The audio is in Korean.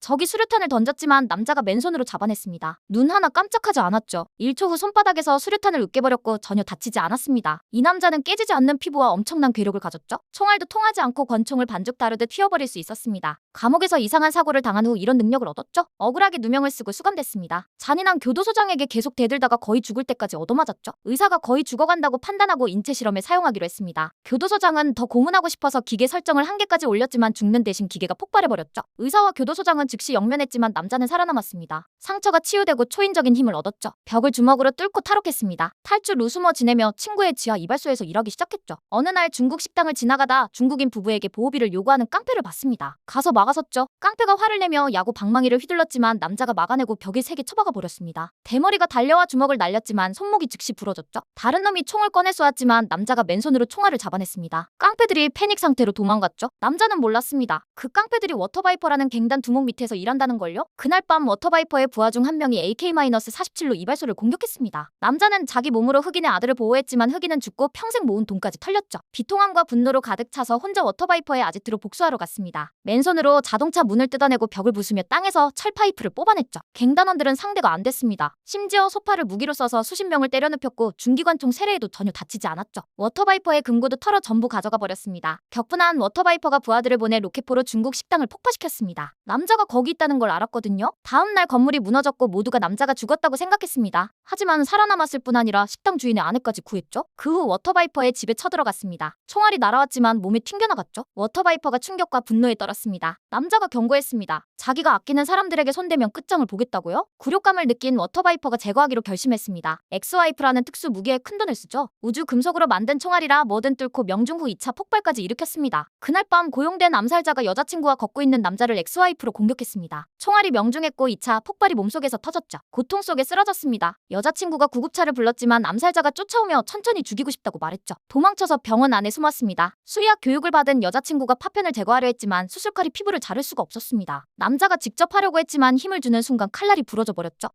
적이 수류탄을 던졌지만 남자가 맨손으로 잡아냈습니다. 눈 하나 깜짝하지 않았죠. 1초 후 손바닥에서 수류탄을 으깨버렸고 전혀 다치지 않았습니다. 이 남자는 깨지지 않는 피부와 엄청난 괴력을 가졌죠. 총알도 통하지 않고 권총을 반죽 다루듯 휘어버릴 수 있었습니다. 감옥에서 이상한 사고를 당한 후 이런 능력을 얻었죠. 억울하게 누명을 쓰고 수감됐습니다. 잔인한 교도소장에게 계속 대들다가 거의 죽을 때까지 얻어맞았죠. 의사가 거의 죽어간다고 판단하고 인체 실험에 사용하기로 했습니다. 교도소장은 더 고문하고 싶어서 기계 설정을 한 개까지 올렸지만 죽는 대신 기계가 폭발해버렸죠. 의사와 교도소장은 즉시 영면했지만 남자는 살아남았습니다. 상처가 치유되고 초인적인 힘을 얻었죠. 벽을 주먹으로 뚫고 탈옥했습니다. 탈출 후 숨어 지내며 친구의 지하 이발소에서 일하기 시작했죠. 어느 날 중국 식당을 지나가다 중국인 부부에게 보호비를 요구하는 깡패를 봤습니다. 가서 막아섰죠. 깡패가 화를 내며 야구 방망이를 휘둘렀지만 남자가 막아내고 벽에 세게 쳐박아 버렸습니다. 대머리가 달려와 주먹을 날렸지만 손목이 즉시 부러졌죠. 다른 놈이 총을 꺼내 쏘았지만 남자가 맨손으로 총알을 잡아냈습니다. 깡패들이 패닉 상태로 도망갔죠. 남자는 몰랐습니다. 그 깡패들이 워터바이퍼라는 갱단 두목 밑 에서 일한다는 걸요. 그날 밤 워터바이퍼의 부하 중 한 명이 AK-47로 이발소를 공격했습니다. 남자는 자기 몸으로 흑인의 아들을 보호했지만 흑인은 죽고 평생 모은 돈까지 털렸죠. 비통함과 분노로 가득 차서 혼자 워터바이퍼의 아지트로 복수하러 갔습니다. 맨손으로 자동차 문을 뜯어내고 벽을 부수며 땅에서 철파이프를 뽑아냈죠. 갱단원들은 상대가 안 됐습니다. 심지어 소파를 무기로 써서 수십 명을 때려 눕혔고 중기관총 세례에도 전혀 다치지 않았죠. 워터바이퍼의 금고도 털어 전부 가져가 버렸습니다. 격분한 워터바이퍼가 부하들을 보내 로켓포로 중국 식당을 폭파시켰습니다. 남자가 거기 있다는 걸 알았거든요. 다음 날 건물이 무너졌고 모두가 남자가 죽었다고 생각했습니다. 하지만 살아남았을 뿐 아니라 식당 주인의 아내까지 구했죠. 그 후 워터바이퍼의 집에 쳐들어갔습니다. 총알이 날아왔지만 몸에 튕겨나갔죠. 워터바이퍼가 충격과 분노에 떨었습니다. 남자가 경고했습니다. 자기가 아끼는 사람들에게 손대면 끝장을 보겠다고요? 굴욕감을 느낀 워터바이퍼가 제거하기로 결심했습니다. 엑스와이프라는 특수 무기에 큰 돈을 쓰죠. 우주 금속으로 만든 총알이라 뭐든 뚫고 명중 후 2차 폭발까지 일으켰습니다. 그날 밤 고용된 암살자가 여자친구와 걷고 있는 남자를 엑스와이프로 공격 했습니다. 총알이 명중했고 2차 폭발이 몸속에서 터졌죠. 고통 속에 쓰러졌습니다. 여자친구가 구급차를 불렀지만 암살자가 쫓아오며 천천히 죽이고 싶다고 말했죠. 도망쳐서 병원 안에 숨었습니다. 수의학 교육을 받은 여자친구가 파편을 제거하려 했지만 수술칼이 피부를 자를 수가 없었습니다. 남자가 직접 하려고 했지만 힘을 주는 순간 칼날이 부러져 버렸죠.